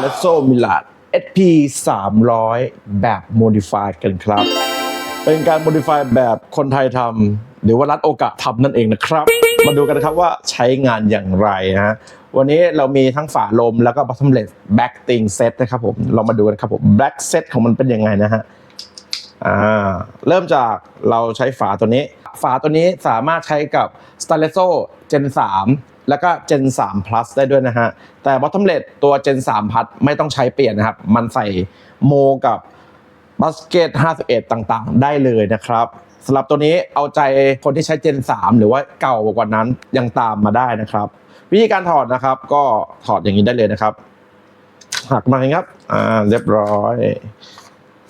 เลโซมิลาด SP 300 แบบ Modify กันครับ เป็นการ Modify แบบคนไทยทำหรือว่ารัฐโอกาสทำนั่นเองนะครับ มาดูกันนะครับว่าใช้งานอย่างไรนะฮะวันนี้เรามีทั้งฝาลมแล้วก็ bottomless back thing set นะครับผม เรามาดูกันครับผม back set ของมันเป็นยังไงนะฮะอ่าเริ่มจากเราใช้ฝาตัวนี้ ฝาตัวนี้สามารถใช้กับ s t a r l e s o Gen 3 แล้วก็ Gen 3 Plus ได้ด้วยนะฮะ แต่ Bottomless ตัว Gen 3 Plus ไม่ต้องใช้เปลี่ยนนะครับ มันใส่โมกับ Basket 51 ต่างๆ ได้เลยนะครับสำหรับตัวนี้เอาใจคนที่ใช้ Gen 3 หรือว่าเก่ากว่านั้นยังตามมาได้นะครับ วิธีการถอดนะครับ ก็ถอดอย่างนี้ได้เลยนะครับ หักมาครับ อ่าเรียบร้อย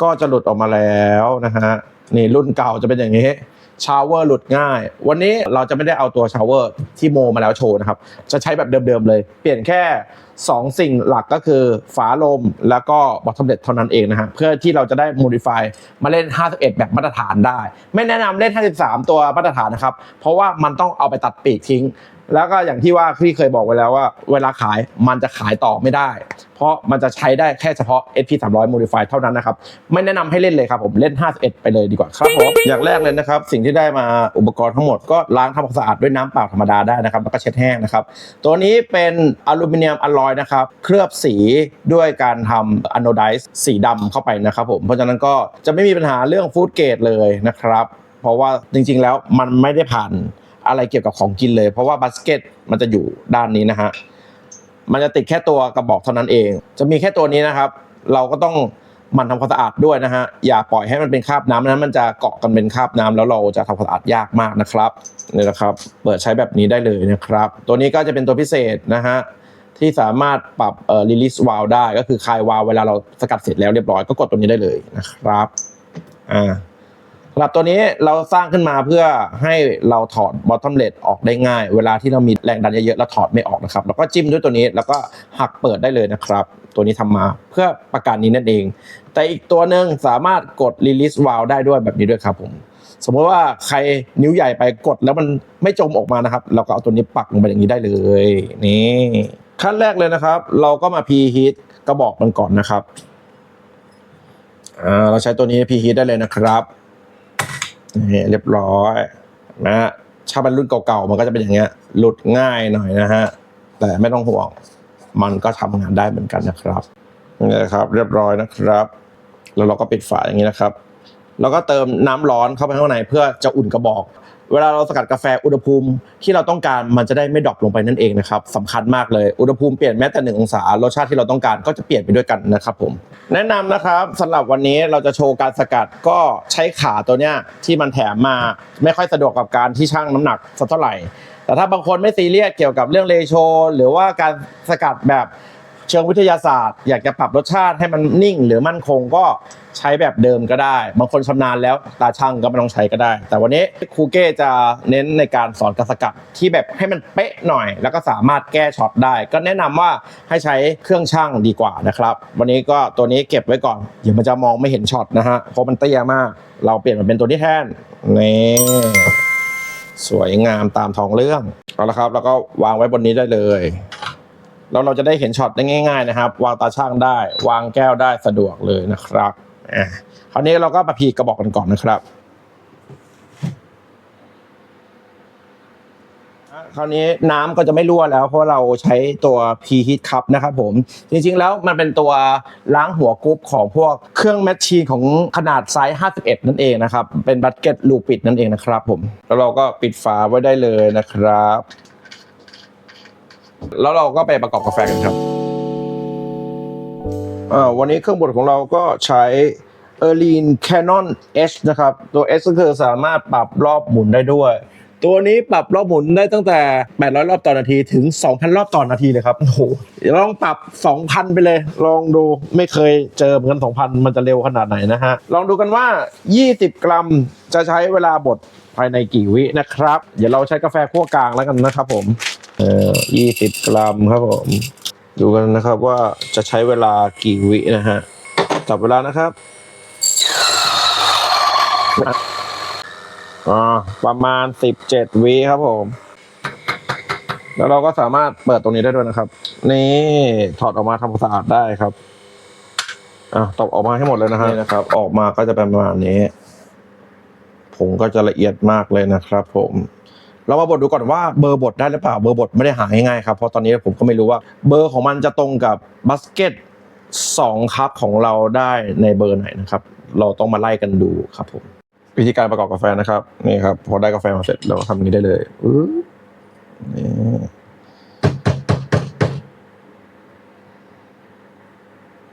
ก็จะหลุดออกมาแล้วนะฮะนี่รุ่นเก่าจะเป็นอย่างนี้ ชาวเวอร์หลุดง่าย วันนี้เราจะไม่ได้เอาตัวชาวเวอร์ที่โมมาแล้วโชว์นะครับ จะใช้แบบเดิมๆเลย เปลี่ยนแค่ 2 สิ่งหลักก็คือฝาลมแล้วก็บอททอมเด็ดเท่านั้นเองนะฮะ เพื่อที่เราจะได้โมดิฟายมาเล่น 51 แบบมาตรฐานได้ ไม่แนะนำเล่น 53 ตัวมาตรฐานนะครับ เพราะว่ามันต้องเอาไปตัดปีกทิ้ง แล้วก็อย่างที่ว่าพี่เคยบอกไว้แล้วว่า เวลาขายมันจะขายต่อไม่ได้ เพราะมันจะใช้ได้แค่เฉพาะ SP 300 Modify เท่านั้นนะครับ ไม่แนะนำให้เล่นเลยครับผมเล่น 51 ไปเลยดีกว่าครับผมอย่างแรกเลยนะครับ สิ่งที่ได้มาอุปกรณ์ทั้งหมดก็ล้างทำความสะอาดด้วยน้ำเปล่าธรรมดาได้นะครับแล้วก็เช็ดแห้งนะครับ ตัวนี้เป็นอลูมิเนียมอลลอยนะครับเคลือบสีด้วยการทำอะโนไดซ์สีดำเข้าไปนะครับผมเพราะฉะนั้นก็จะไม่มีปัญหาเรื่องฟู้ดเกรดเลยนะครับเพราะว่าจริงๆแล้วมันไม่ได้ผ่าน อะไรเกี่ยวกับของกินเลย เพราะว่าบาสเกตมันจะอยู่ด้านนี้นะฮะมันจะติดแค่ตัวกระบอกเท่านั้นเอง จะมีแค่ตัวนี้นะครับ เราก็ต้องมันทำความสะอาดด้วยนะฮะอย่าปล่อยให้มันเป็นคราบน้ำนั้นมันจะเกาะกันเป็นคราบน้ำแล้วเราจะทำความสะอาดยากมากนะครับนี่นะครับ เปิดใช้แบบนี้ได้เลยนะครับ ตัวนี้ก็จะเป็นตัวพิเศษนะฮะที่สามารถปรับเอ่อ release valve ได้ก็คือคลายวาล์วเวลาเราสกัดเสร็จแล้วเรียบร้อยก็กดตัวนี้ได้เลยนะครับอ่า หรับตัวนี้เราสร้างขึ้นมาเพื่อให้เราถอด bottom led ออกได้ง่าย เวลาที่เรามีแรงดันเยอะๆแล้วถอดไม่ออกนะครับแล้วก็จิ้มด้วยตัวนี้แล้วก็หักเปิดได้เลยนะครับ ตัวนี้ทำมาเพื่อประการนี้นั่นเอง แต่อีกตัวหนึ่งสามารถกด release valve ได้ด้วยแบบนี้ด้วยครับผมสมมติว่าใครนิ้วใหญ่ไปกดแล้วมันไม่จมออกมานะครับ เราก็เอาตัวนี้ปักลงไปอย่างนี้ได้เลยนี่ขั้นแรกเลยนะครับ เราก็มา preheat กระบอกมันก่อนนะครับอ่าเราใช้ตัวนี้ preheat ได้เลยนะครับ นี่เรียบร้อยนะฮะถ้าเป็นรุ่นเก่าๆมันก็จะเป็นอย่างเงี้ย หลุดง่ายหน่อยนะฮะ แต่ไม่ต้องห่วง มันก็ทำงานได้เหมือนกันนะครับนี่นะครับ เรียบร้อยนะครับ แล้วเราก็ปิดฝาอย่างนี้นะครับ แล้วก็เติมน้ำร้อนเข้าไปข้างในเพื่อจะอุ่นกระบอก เวลาเราสกัดกาแฟอุณหภูมิที่เราต้องการมันจะได้ไม่ดรอปลงไปนั่นเองนะครับสำคัญมากเลยอุณหภูมิเปลี่ยนแม้แต่หนึ่งองศารสชาติที่เราต้องการก็จะเปลี่ยนไปด้วยกันนะครับผมแนะนำนะครับสำหรับวันนี้เราจะโชว์การสกัดก็ใช้ขาตัวเนี้ยที่มันแถมมาไม่ค่อยสะดวกกับการที่ชั่งน้ำหนักสักเท่าไหร่ แต่ถ้าบางคนไม่ซีเรียสเกี่ยวกับเรื่องเรโชหรือว่าการสกัดแบบ เชิงวิทยาศาสตร์ อยากจะปรับรสชาติให้มันนิ่ง หรือมั่นคงก็ใช้แบบเดิมก็ได้ บางคนชำนาญแล้วตาช่างก็ไม่ต้องใช้ก็ได้ แต่วันนี้ครูเก้จะเน้นในการสอนการสกัดที่แบบให้มันเป๊ะหน่อย แล้วก็สามารถแก้ช็อตได้ ก็แนะนำว่าให้ใช้เครื่องช่างดีกว่านะครับ วันนี้ก็ตัวนี้เก็บไว้ก่อนเดี๋ยวมันจะมองไม่เห็นช็อตนะฮะเพราะมันเตี้ยมาก เราเปลี่ยนมาเป็นตัวที่แทนนี่สวยงามตามท้องเรื่องเอาละครับ แล้วก็วางไว้บนนี้ได้เลย แล้วเราจะได้เห็นช็อตได้ง่าย ๆนะครับ วางตาช่างได้ วางแก้วได้สะดวกเลยนะครับอะคราวนี้เราก็มาพีกระบอกกันก่อนนะครับคราวนี้น้ำก็จะไม่รั่วแล้ว เพราะเราใช้ตัว P Heat Cup นะครับผม จริงๆแล้วมันเป็นตัวล้างหัวกรุ๊ปของพวกเครื่องแมชชีนของขนาดไซส์ 51 นั่นเองนะครับ เป็นบัตเก็ตลูปิดนั่นเองนะครับผม แล้วเราก็ปิดฝาไว้ได้เลยนะครับ แล้วเราก็ไปประกอบกาแฟกันครับอ่าวันนี้เครื่องบดของเราก็ใช้ e r l i n Canon H นะครับ ตัว S ก็คือสามารถปรับรอบหมุนได้ด้วย ตัวนี้ปรับรอบหมุนได้ตั้งแต่ 800 รอบต่อนาทีถึง 2,000 รอบต่อนาทีเลยครับโอ้โหเดี๋ยวลองปรับ 2,000 ไปเลย ลองดูไม่เคยเจอเหมือนกัน 2,000 มันจะเร็วขนาดไหนนะฮะ ลองดูกันว่า 20 กรัมจะใช้เวลาบดภายในกี่วินะครับ เดี๋ยวเราใช้กาแฟคั่วกลางแล้วกันนะครับผมเอ่อ20 กรัมครับผม ดูกันนะครับว่าจะใช้เวลากี่วินะฮะจับเวลานะครับ อ่าประมาณ17วิครับผม แล้วเราก็สามารถเปิดตรงนี้ได้ด้วยนะครับ นี่ถอดออกมาทำความสะอาดได้ครับอะตบออกมาให้หมดเลยนะฮะนี่นะครับ ออกมาก็จะเป็นประมาณนี้ผงก็จะละเอียดมากเลยนะครับ ผมเรามาบดดูก่อนว่าเบอร์บดได้หรือเปล่าเบอร์บดไม่ได้หาง่ายๆครับเพราะตอนนี้ผมก็ไม่รู้ว่าเบอร์ของมันจะตรงกับบัสเกตสองคัพของเราได้ในเบอร์ไหนนะครับ เราต้องมาไล่กันดูครับผม วิธีการประกอบกาแฟนะครับ นี่ครับ พอได้กาแฟมาเสร็จเราก็ทำนี้ได้เลยอื้อนี่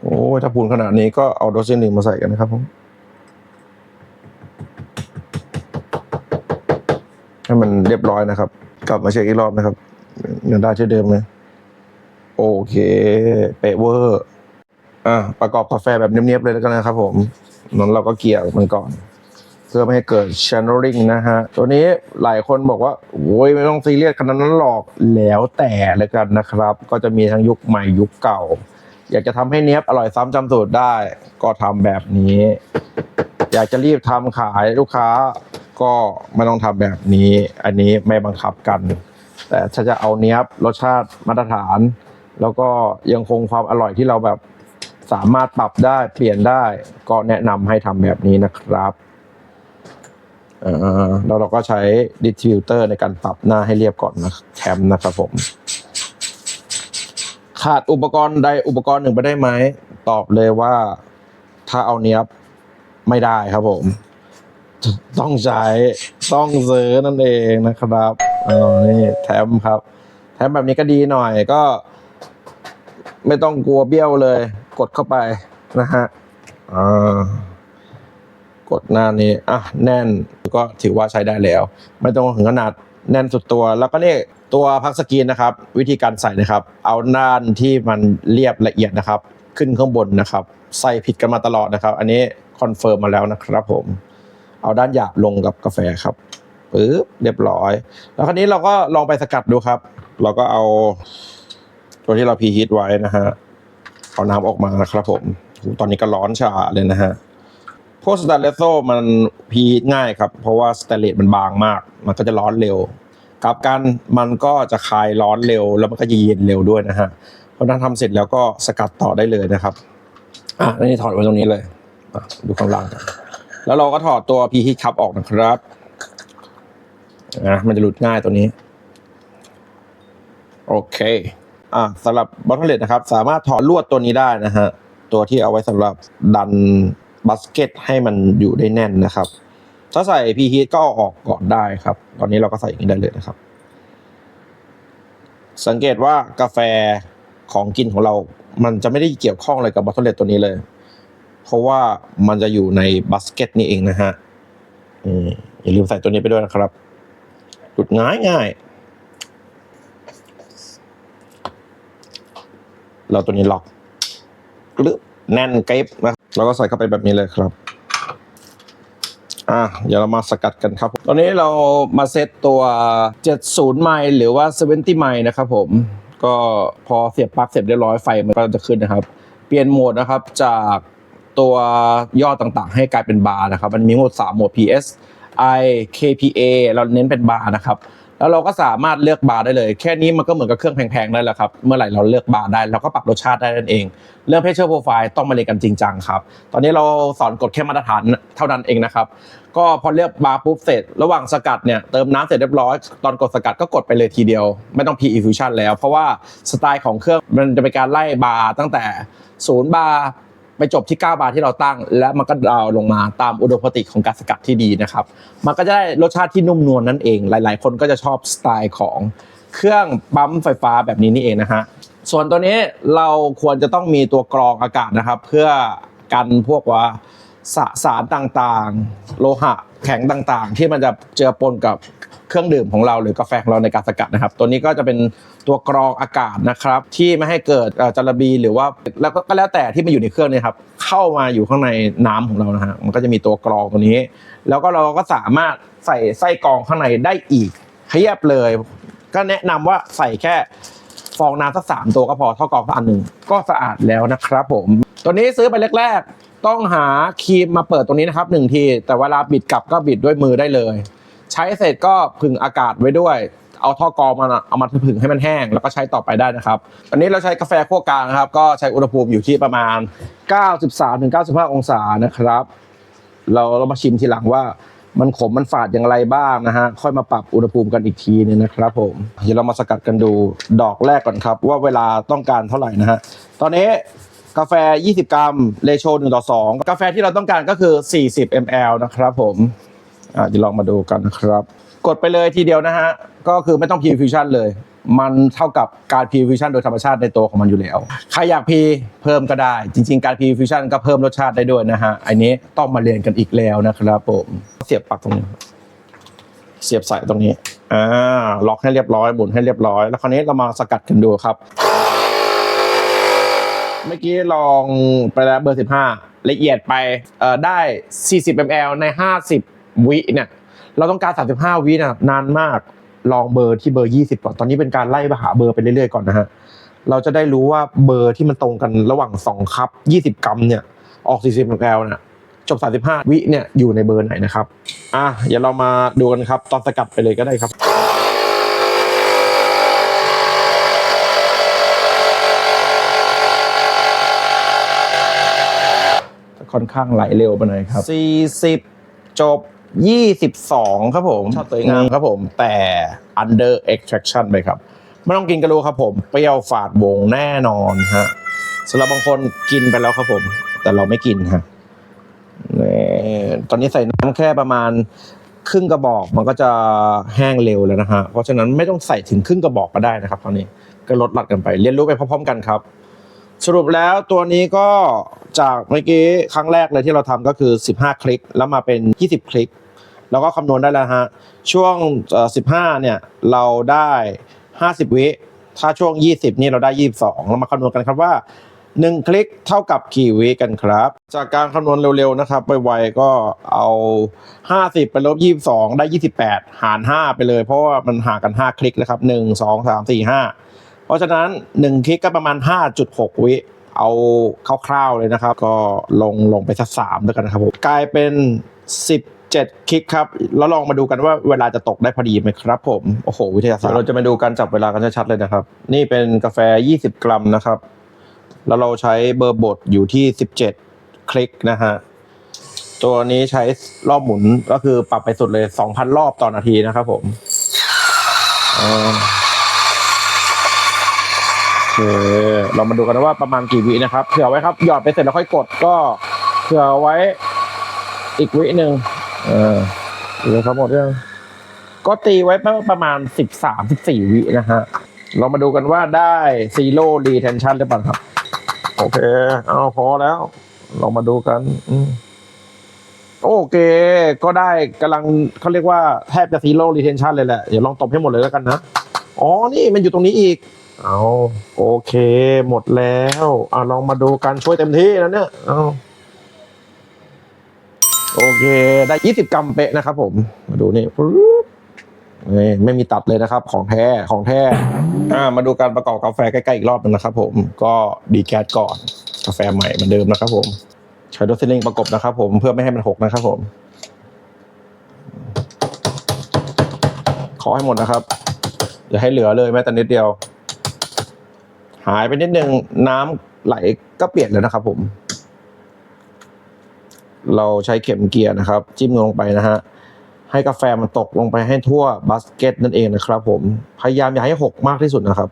โอ้ยถ้าพูนขนาดนี้ก็เอาโดสเซนหนึ่งมาใส่กันนะครับผมให้มันเรียบร้อยนะครับ กลับมาเช็คอีกรอบนะครับยังได้เช่นเดิมไหมโอเคเปเวอร์อะประกอบกาแฟแบบเนียบๆเลยแล้วกันนะครับผมนั้นเราก็เกี่ยวมันก่อน พื่อไม่ให้เกิด channeling นะฮะ ตัวนี้หลายคนบอกว่า โอ้ยไม่ต้องซีเรียสขนาดนั้นหรอกแล้วแต่เลยกันนะครับ ก็จะมีทั้งยุคใหม่ยุคเก่า อยากจะทำให้เนี้ยบอร่อยซ้ำจำสูตรได้ ก็ทำแบบนี้ อยากจะรีบทำขายลูกค้า ก็ไม่ต้องทำแบบนี้ อันนี้ไม่บังคับกัน แต่ถ้าจะเอาเนี้ยบรสชาติมาตรฐาน แล้วก็ยังคงความอร่อยที่เราแบบสามารถปรับได้เปลี่ยนได้ก็แนะนำให้ทำแบบนี้นะครับ แล้วเราก็ใช้ดิสติบิวเตอร์ในการปรับหน้าให้เรียบก่อนนะแคมนะครับผม ขาดอุปกรณ์ใดอุปกรณ์หนึ่งไปได้ไหม ตอบเลยว่าถ้าเอาเนี้ยบไม่ได้ครับผม ต้องใช้ต้องซื้อนั่นเองนะครับอ๋อนี่แถมครับ แถมแบบนี้ก็ดีหน่อยก็ ไม่ต้องกลัวเบี้ยวเลย กดเข้าไปนะฮะอ่า กดหน้านี้อะแน่นก็ถือว่าใช้ได้แล้ว ไม่ต้องถึงขนาดแน่นสุดตัว แล้วก็นี่ตัวพักสกรีนนะครับ วิธีการใส่นะครับ เอาด้านที่มันเรียบละเอียดนะครับ ขึ้นข้างบนนะครับ ใส่ผิดกันมาตลอดนะครับ อันนี้คอนเฟิร์มมาแล้วนะครับผม เอาด้านหยาบลงกับกาแฟครับปึ๊บเรียบร้อย แล้วคราวนี้เราก็ลองไปสกัดดูครับ เราก็เอา ตัวที่เราพีฮีทไว้นะฮะเอาน้ำออกมานะครับผมตอนนี้ก็ร้อนชาเลยนะฮะ พวกสแตนเลสโซมันพีทง่ายครับ เพราะว่าสแตนเลสมันบางมาก มันก็จะร้อนเร็วกลับกันมันก็จะคลายร้อนเร็ว แล้วมันก็จะเย็นเร็วด้วยนะฮะเพราะนั้นทำเสร็จแล้วก็สกัดต่อได้เลยนะครับอะนี่ถอดไว้ตรงนี้เลยอะดูข้างล่างกันแล้วเราก็ถอดตัวพีฮีทคัพออกนะครับนะมันจะหลุดง่ายตัวนี้ โอเค อะสำหรับบอทเทเลตนะครับ สามารถถอดลวดตัวนี้ได้นะฮะ ตัวที่เอาไว้สำหรับดัน บัสเกตให้มันอยู่ได้แน่นนะครับ ถ้าใส่พีฮีทก็เอาออกก่อนได้ครับ ตอนนี้เราก็ใส่อย่างนี้ได้เลยนะครับ สังเกตว่ากาแฟของกินของเรา มันจะไม่ได้เกี่ยวข้องอะไรกับบอทเทเลตตัวนี้เลย เพราะว่ามันจะอยู่ในบัสเกตนี่เองนะฮะอย่าลืมใส่ตัวนี้ไปด้วยนะครับหลุดง่ายง่ายเราตัวนี้ล็อกกลึบ แน่นกริบนะแล้วก็ใส่เข้าไปแบบนี้เลยครับ อะเดี๋ยวเรามาสกัดกันครับ ตอนนี้เรามาเซตตัว 70 ไมล์หรือว่า 70 ไมล์นะครับผม ก็พอเสียบปลั๊กเสร็จเรียบร้อยไฟมันก็จะขึ้นนะครับ เปลี่ยนโหมดนะครับจากตัวยอดต่างๆ ให้กลายเป็นบาร์นะครับ มันมีโหมด 3 โหมด PS I KPA เราเน้นเป็นบาร์นะครับ แล้วเราก็สามารถเลือกบาร์ได้เลย แค่นี้มันก็เหมือนกับเครื่องแพงๆได้แล้วครับ เมื่อไหร่เราเลือกบาร์ได้เราก็ปรับรสชาติได้นั่นเอง เรื่องเพชเชอร์โปรไฟล์ต้องมาเรียนกันจริงจังครับ ตอนนี้เราสอนกฎแค่มาตรฐานเท่านั้นเองนะครับ ก็พอเลือกบาร์ปุ๊บเสร็จ ระหว่างสกัดเนี่ยเติมน้ำเสร็จเรียบร้อย ตอนกดสกัดก็กดไปเลยทีเดียว ไม่ต้อง P infusion แล้ว เพราะว่าสไตล์ของเครื่องมันจะเป็นการไล่บาร์ตั้งแต่ศูนย์บาร์ ไปจบที่ 9 บาทที่เราตั้ง และมันก็ดาวลงมาตามอุดมคติของการสกัดที่ดีนะครับ มันก็จะได้รสชาติที่นุ่มนวลนั่นเอง หลาย ๆ คนก็จะชอบสไตล์ของเครื่องปั๊มไฟฟ้าแบบนี้นี่เองนะฮะส่วนตัวนี้เราควรจะต้องมีตัวกรองอากาศนะครับ เพื่อกันพวกว่า สสารต่างๆ โลหะแข็งต่างๆ ที่มันจะเจือปนกับเครื่องดื่มของเราหรือกาแฟของเราในการสกัดนะครับ ตัวนี้ก็จะเป็นตัวกรองอากาศนะครับ ที่ไม่ให้เกิดจาระบีหรือว่าแล้วก็ก็แล้วแต่ที่มันอยู่ในเครื่องเนี่ยครับเข้ามาอยู่ข้างในน้ำของเรานะฮะมันก็จะมีตัวกรองตัวนี้ แล้วก็เราก็สามารถใส่ไส้กรองข้างในได้อีกเพียบเลย ก็แนะนำว่าใส่แค่ฟองน้ำสักสามตัวก็พอเท่ากรองสักอันหนึ่งก็สะอาดแล้วนะครับผม ตัวนี้ซื้อไปแรก ต้องหาครีมมาเปิดตรงนี้นะครับหนึ่งที แต่เวลาบิดกลับก็บิดด้วยมือได้เลย ใช้เสร็จก็ผึ่งอากาศไว้ด้วย เอาท่อกรองมาเอามาผึ่งให้มันแห้ง แล้วก็ใช้ต่อไปได้นะครับตอนนี้เราใช้กาแฟคั่วกลางนะครับ ก็ใช้อุณหภูมิอยู่ที่ประมาณ 93-95 องศานะครับ เราเรามาชิมทีหลังว่ามันขมมันฝาดอย่างไรบ้างนะฮะ ค่อยมาปรับอุณหภูมิกันอีกทีนึงนะครับผมเดี๋ยวเรามาสกัดกันดูดอกแรกก่อนครับ ว่าเวลาต้องการเท่าไหร่นะฮะ ตอนนี้ กาแฟ 20 กรัมเลโช1ต่อ 2 กาแฟที่เราต้องการก็คือ 40 ml นะครับผมอะเดี๋ยวลองมาดูกันนะครับ กดไปเลยทีเดียวนะฮะ ก็คือไม่ต้องพีฟิวชั่นเลย มันเท่ากับการพีฟิวชั่นโดยธรรมชาติในตัวของมันอยู่แล้ว ใครอยากพีเพิ่มก็ได้ จริง ๆ การพีฟิวชั่นก็เพิ่มรสชาติได้ด้วยนะฮะ อันนี้ต้องมาเรียนกันอีกแล้วนะครับผมเสียบปลักตรงนี้ เสียบใส่ตรงนี้อ่าล็อกให้เรียบร้อยหมุนให้เรียบร้อย แล้วคราวนี้เรามาสกัดกันดูครับ เมื่อกี้ลองไปแล้วเบอร์ 15 ละเอียดไปเอ่อได้ 40 ml ใน 50 วิเนี่ยเราต้องการ 35 วินะนานมากลองเบอร์ที่เบอร์ 20 ก่อน ตอนนี้เป็นการไล่ไปหาเบอร์ไปเรื่อยๆก่อนนะฮะเราจะได้รู้ว่าเบอร์ที่มันตรงกันระหว่าง 2 คัพ 20 กรัมเนี่ยออก 40 ml เนี่ยจบ 35 วิเนี่ยอยู่ในเบอร์ไหนนะครับ อะเดี๋ยวเรามาดูกันครับ ตอนสกัดไปเลยก็ได้ครับ ค่อนข้างไหลเร็วไปหน่อยครับ 40 จบ 22 ครับผม ชอบตัวงามครับผม แต่ under extraction ไปครับ ไม่ต้องกินก็รู้ครับผม เปรี้ยวฝาดวงแน่นอนฮะสำหรับบางคนกินไปแล้วครับผม แต่เราไม่กินฮะนี่ตอนนี้ใส่น้ำแค่ประมาณครึ่งกระบอกมันก็จะแห้งเร็วแล้วนะฮะ เพราะฉะนั้นไม่ต้องใส่ถึงครึ่งกระบอกก็ได้นะครับตอนนี้ก็ลดหลัดกันไป เรียนรู้ไปพร้อมๆกันครับ สรุปแล้วตัวนี้ก็ จากเมื่อกี้ครั้งแรกเลยที่เราทำก็คือ 15 คลิก แล้วมาเป็น 20 คลิก แล้วก็คำนวณได้แล้วฮะ ช่วง 15 เนี่ย เราได้ 50 วิ ถ้าช่วง 20 นี่เราได้ 22 เรามาคำนวณกันครับว่า 1 คลิกเท่ากับกี่วิกันครับ จากการคำนวณเร็วๆนะครับไวๆก็เอา 50 ไปลบ 22 ได้ 28 หาร 5 ไปเลย เพราะว่ามันห่างกัน 5 คลิกนะครับ 1 2 3 4 5 เพราะฉะนั้น 1 คลิกก็ประมาณ 5.6 วิ เอาคร่าวๆเลยนะครับ ก็ลงลงไปสักสามแล้วกันนะครับผมกลายเป็น17คลิกครับ แล้วลองมาดูกันว่าเวลาจะตกได้พอดีไหมครับผม โอ้โห วิทยาศาสตร์เราจะมาดูการจับเวลากันชัดๆเลยนะครับ นี่เป็นกาแฟ 20 กรัมนะครับ แล้วเราใช้เบอร์บดอยู่ที่ 17 คลิกนะฮะ ตัวนี้ใช้รอบหมุนก็คือปรับไปสุดเลย 2,000 รอบต่อนาทีนะครับผมออ เค เรามาดูกันว่าประมาณกี่วินะครับเผื่อไว้ครับ หยอดไปเสร็จแล้วค่อยกดก็เผื่อไว้อีกวิหนึ่งเออดูเลยครับหมดยังก็ตีไว้ประมาณสิบสามสิบสี่วินะฮะ เรามาดูกันว่าได้ซีโร่รีเทนชันหรือเปล่าครับ โอเค เอาพอแล้ว เรามาดูกันอโอเค ก็ได้กำลังเขาเรียกว่าแทบจะซีโร่รีเทนชันเลยแหละ เดี๋ยวลองตบให้หมดเลยแล้วกันนะ อ๋อ นี่มันอยู่ตรงนี้อีก เอาโอเค หมดแล้วอะลองมาดูกันช่วยเต็มที่นะเนี่ยเอาโอเค ได้20กรัมเป๊ะนะครับ ผม มาดูนี่ปึ๊บนี่ไม่มีตัดเลยนะครับ ของแท้ของแท้อ่ามาดูการประกอบกาแฟใกล้ๆอีกรอบหนึงนะครับ ผมก็ดีแก๊สก่อนกาแฟใหม่เหมือนเดิมนะครับ ผมใช้ดอสซิลิงประกบนะครับ ผมเพื่อไม่ให้มันหกนะครับ ผม ขอให้หมดนะครับอย่าให้เหลือเลยแม้แต่นิดเดียว หายไปนิดนึงน้ำไหลก็เปลี่ยนแล้วนะครับผม เราใช้เข็มเกียร์นะครับ จิ้มลงไปนะฮะให้กาแฟมันตกลงไปให้ทั่วบาสเกตนั่นเองนะครับ ผมพยายามอย่าให้หกมากที่สุดนะครับ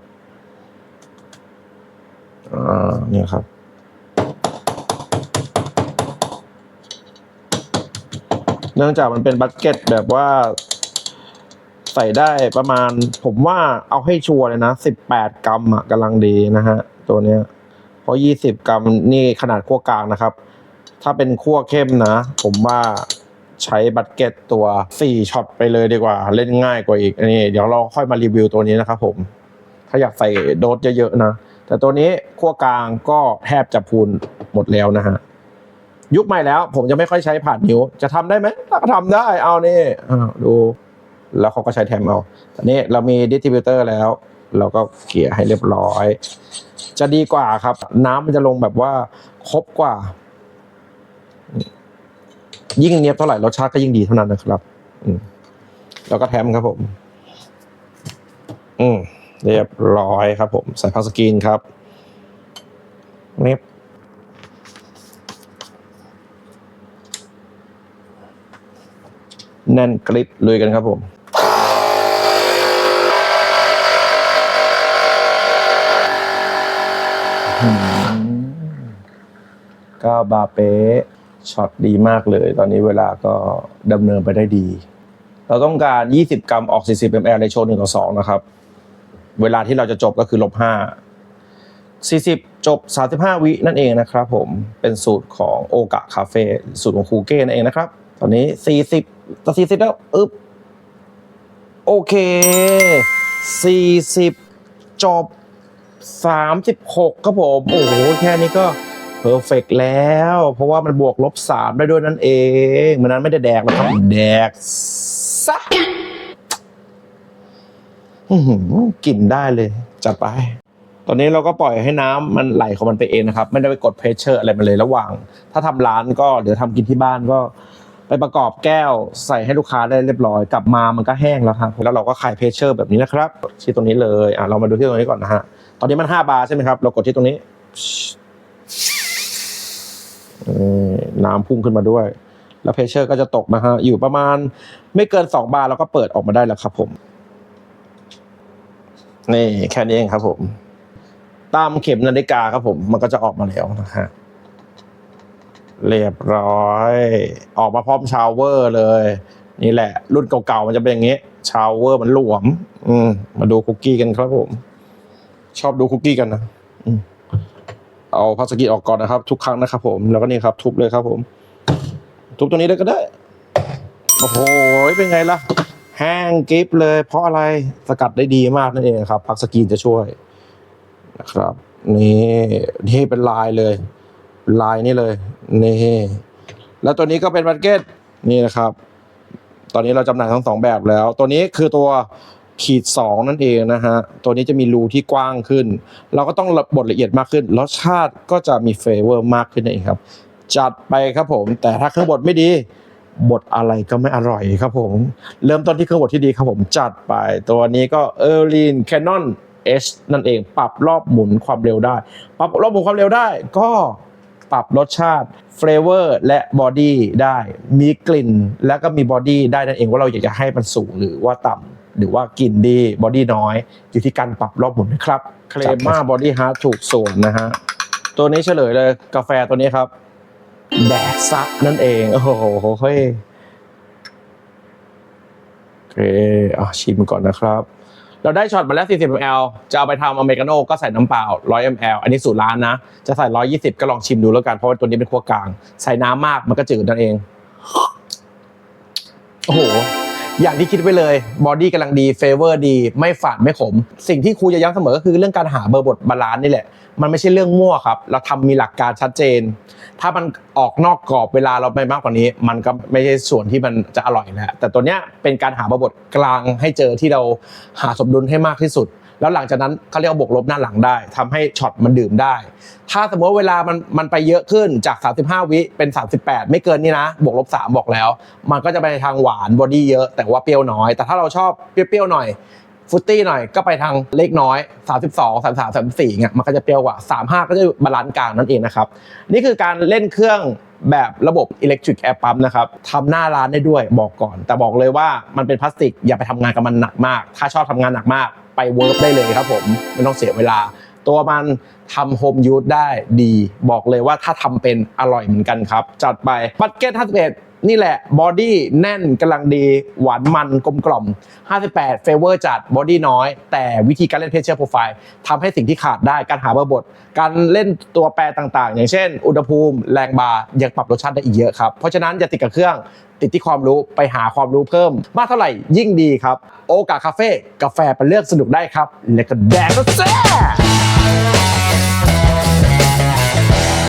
อ่าเนี่ยครับเนื่องจากมันเป็นบัสเก็ตแบบว่า ใส่ได้ประมาณ ผมว่าเอาให้ชัวร์เลยนะสิบแปดกรัมอะกำลังดีนะฮะ ตัวเนี้ย เพราะยี่สิบกรัมนี่ขนาดขั้วกลางนะครับ ถ้าเป็นขั้วเข้มนะ ผมว่าใช้บัตเก็ตตัวสี่ช็อตไปเลยดีกว่า เล่นง่ายกว่าอีกนนี้เดี๋ยวเราค่อยมารีวิวตัวนี้นะครับผมถ้าอยากใส่โดสเยอะๆนะ แต่ตัวนี้ขั้วกลางก็แทบจะพูนหมดแล้วนะฮะยุคใหม่แล้ว ผมจะไม่ค่อยใช้ผ่านนิ้ว จะทำได้ไหมถ้าก็ทำได้เอานี่อ้าวดู แล้วเขาก็ใช้แทมเอาตอนนี้เรามีดิสติบิวเตอร์แล้ว เราก็เกลี่ยให้เรียบร้อย จะดีกว่าครับ น้ำมันจะลงแบบว่าครบกว่า ยิ่งเนียบเท่าไหร่รสชาติก็ยิ่งดีเท่านั้นนะครับ อืมแล้วก็แทมครับผม อืมเรียบร้อยครับ ผม ใส่พักสกรีนครับเน็บแน่นกริบลุยกันครับผม ก็บาเป๊ะช็อตดีมากเลย ตอนนี้เวลาก็ดำเนินไปได้ดี เราต้องการ 20 กรัมออก 40 ml ในโชว์1ต่อ2นะครับ เวลาที่เราจะจบก็คือลบ5 40 จบ 35 วินั่นเองนะครับผมเป็นสูตรของโอกะคาเฟ่สูตรของคูเก้นั่นเองนะครับ ตอนนี้ 40ต่อ40 แล้วอึ๊บโอเค 40 จบ 36 ครับผม โอ้โห แค่นี้ก็เพอร์เฟกแล้ว เพราะว่ามันบวกลบ 3 ได้ด้วยนั่นเองมันนั้นไม่ได้แดกนะครับ แดกซะอื้อหือกลิ่นได้เลย จัดไป ตอนนี้เราก็ปล่อยให้น้ำมันไหลของมันไปเองนะครับ ไม่ได้ไปกดเพรสเชอร์อะไรมันเลยระหว่าง ถ้าทำร้านก็เดี๋ยวทำกินที่บ้านก็ไปประกอบแก้วใส่ให้ลูกค้าได้เรียบร้อย กลับมามันก็แห้งแล้วครับแล้วเราก็คลายเพรสเชอร์แบบนี้นะครับที่ตรงนี้เลยอะเรามาดูที่ตรงนี้ก่อนนะฮะ อนนี้มัน5บาร์ใช่ไหมครับ เรากดที่ตรงนี้น้ำพุ่งขึ้นมาด้วย แล้วเพรสเชอร์ก็จะตกมาฮะ อยู่ประมาณไม่เกิน2บาร์เราก็เปิดออกมาได้แล้วครับผม นี่แค่นี้เองครับผม ตามเข็มนาฬิกาครับผม มันก็จะออกมาแล้วนะฮะ เรียบร้อย ออกมาพร้อมชาวเวอร์เลย นี่แหละ รุ่นเก่าๆมันจะเป็นอย่างนี้ ชาวเวอร์มันหลวม อืมมาดูคุกกี้กันครับผม ชอบดูคุกกี้กันนะอืมเอาพลาสติกออกก่อนนะครับ ทุกครั้งนะครับ ผมแล้วก็นี่ครับ ทุบเลยครับ ผม ทุบตรงนี้เลยก็ได้โอ้โหเป็นไงล่ะแห้งกริฟเลย เพราะอะไรสกัดได้ดีมากนั่นเองครับพักสกรีนจะช่วยนะครับ นี่นี่เป็นลายเลย ลายนี่เลยนี่แล้วตัวนี้ก็เป็นบัตเก็ตนี่นะครับ ตอนนี้เราจำหน่ายทั้งสองแบบแล้ว ตัวนี้คือตัว ขีดสองนั่นเองนะฮะ ตัวนี้จะมีรูที่กว้างขึ้น เราก็ต้องบดละเอียดมากขึ้น รสชาติก็จะมีเฟเวอร์มากขึ้นนั่นเองครับ จัดไปครับผม แต่ถ้าเครื่องบดไม่ดี บดอะไรก็ไม่อร่อยครับผม เริ่มต้นที่เครื่องบดที่ดีครับผม จัดไปตัวนี้ก็ e r l i n Canon H นั่นเอง ปรับรอบหมุนความเร็วได้ ปรับรอบหมุนความเร็วได้ก็ปรับรสชาติเฟลเวอร์และบอดี้ได้ มีกลิ่น แล้วก็มีบอดี้ได้นั่นเองว่าเราอยากจะให้มันสูงหรือว่าต่ำ หรือว่ากลิ่นดีบอดี้น้อย อยู่ที่การปรับรอบหมุนนะครับเคลม่าบอดี้ฮาร์ถูกส่วนนะฮะตัวนี้เฉลยเลยกาแฟตัวนี้ครับแดกซักนั่นเอง โอ้โหเฮ้ยโอเคอะชิมก่อนนะครับ เราได้ช็อตมาแล้ว 40 ml จะเอาไปทำอเมริกาโน่ก็ใส่น้ำเปล่า 100 ml อันนี้สูตรร้านนะ จะใส่ 120 ก็ลองชิมดูแล้วกัน เพราะว่าตัวนี้เป็นขั้วกลาง ใส่น้ำมากมันก็จืดนั่นเอง โอ้โห อย่างที่คิดไว้เลยบอดี้กำลังดีเฟเวอร์ดี ไม่ฝาดไม่ขม สิ่งที่ครูจะย้ำเสมอก็คือเรื่องการหาเบอร์บทบาลานซ์นี่แหละ มันไม่ใช่เรื่องมั่วครับ เราทำมีหลักการชัดเจน ถ้ามันออกนอกกรอบเวลาเราไปมากกว่านี้ มันก็ไม่ใช่ส่วนที่มันจะอร่อยแล้วแต่ตัวเนี้ยเป็นการหาเบอร์บทกลางให้เจอที่เราหาสมดุลให้มากที่สุด แล้วหลังจากนั้นเขาเรียกว่าบวกลบหน้าหลังได้ทำให้ช็อตมันดื่มได้ ถ้าสมมติเวลามันมันไปเยอะขึ้นจาก 35 วิเป็น 38 ไม่เกินนี่นะ บวกลบ3บอกแล้ว มันก็จะไปทางหวานบอดี้เยอะแต่ว่าเปรี้ยวน้อย แต่ถ้าเราชอบเปรี้ยวๆหน่อยฟุตตี้หน่อยก็ไปทางเล็กน้อย 32 33 34เงี้ยมันก็จะเปรี้ยวกว่า 35 ก็จะบาลานซ์กลางนั่นเองนะครับ นี่คือการเล่นเครื่องแบบระบบ Electric Air Pump นะครับทำหน้าร้านได้ด้วยบอกก่อน แต่บอกเลยว่ามันเป็นพลาสติกอย่าไปทำงานกับมันหนักมาก ถ้าชอบทำงานหนักมาก ไปเวิร์กได้เลยครับผมไม่ต้องเสียเวลา ตัวมันทำโฮมยูสได้ดี บอกเลยว่าถ้าทำเป็นอร่อยเหมือนกันครับ จัดไปบัตเก็ต51 นี่แหละบอดี้แน่นกำลังดีหวานมันกลมกล่อม 58 เฟเวอร์จัดบอดี้น้อย แต่วิธีการเล่นเพชเชอร์โปรไฟล์ทำให้สิ่งที่ขาดได้การหาเบอร์บท การเล่นตัวแปรต่างๆ อย่างเช่น อุณหภูมิแรงบาร์ยังปรับรสชาติได้อีกเยอะครับ เพราะฉะนั้นอย่าติดกับเครื่องติดที่ความรู้ไปหาความรู้เพิ่ม มากเท่าไหร่ยิ่งดีครับ โอกาคาเฟ่กาแฟเป็นเลือกสนุกได้ครับ และก็แดกก็แซ่